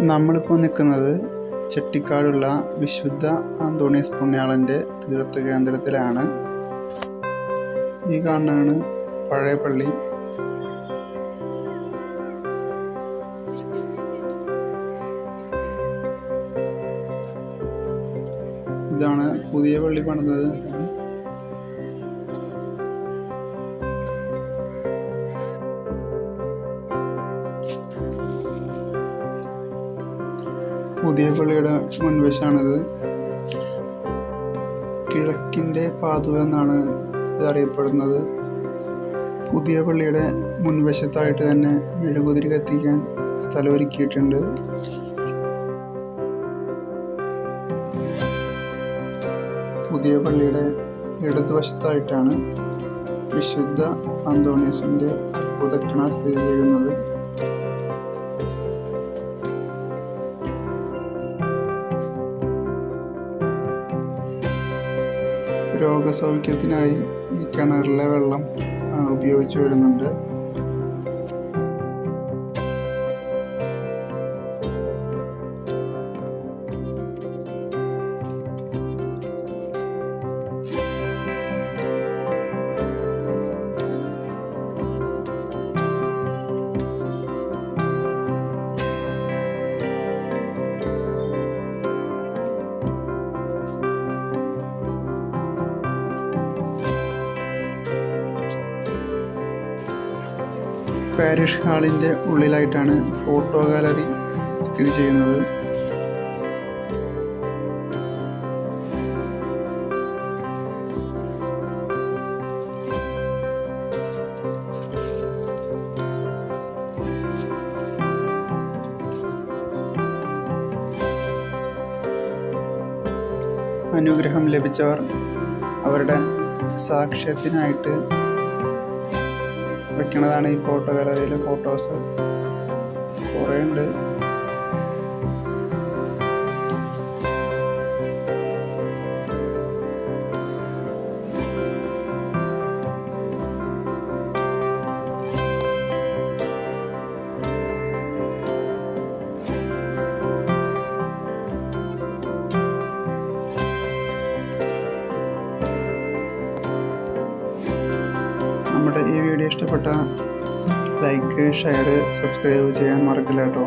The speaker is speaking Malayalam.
നമ്മളിപ്പോൾ നിൽക്കുന്നത് ചെട്ടിക്കാടുള്ള വിശുദ്ധ ആന്തോണീസ് പുണ്യാളന്റെ തീർത്ഥ കേന്ദ്രത്തിലാണ്. ഈ കാണുന്നതാണ് പഴയ പള്ളി. ഇതാണ് പുതിയ പള്ളി പണിതത്. പുതിയ പള്ളിയുടെ മുൻവശമാണിത്. കിഴക്കിന്റെ പാതു എന്നാണ് ഇത് അറിയപ്പെടുന്നത്. പുതിയ പള്ളിയുടെ മുൻവശത്തായിട്ട് തന്നെ മെഴുകുതിരി കത്തിക്കാൻ സ്ഥലം ഒരുക്കിയിട്ടുണ്ട്. പുതിയ പള്ളിയുടെ ഇടതുവശത്തായിട്ടാണ് വിശുദ്ധ അന്തോണീസിന്റെ പുതക്കണ സ്ഥിതി ചെയ്യുന്നത്. രോഗസൗഖ്യത്തിനായി ഈ കിണറിലെ വെള്ളം ഉപയോഗിച്ചു വരുന്നുണ്ട്. പാരിഷ് ഹാളിന്റെ ഉള്ളിലായിട്ടാണ് ഫോട്ടോ ഗാലറി സ്ഥിതി ചെയ്യുന്നത്. അനുഗ്രഹം ലഭിച്ചവർ അവരുടെ സാക്ഷ്യത്തിനായിട്ട് വെക്കണതാണ് ഈ ഫോട്ടോ ഗാലറിയിലെ ഫോട്ടോസ് കുറേ ഉണ്ട് നമ്മുടെ ഈ വീഡിയോ ഇഷ്ടപ്പെട്ട ലൈക്ക് ഷെയർ സബ്സ്ക്രൈബ് ചെയ്യാൻ മറക്കില്ല കേട്ടോ.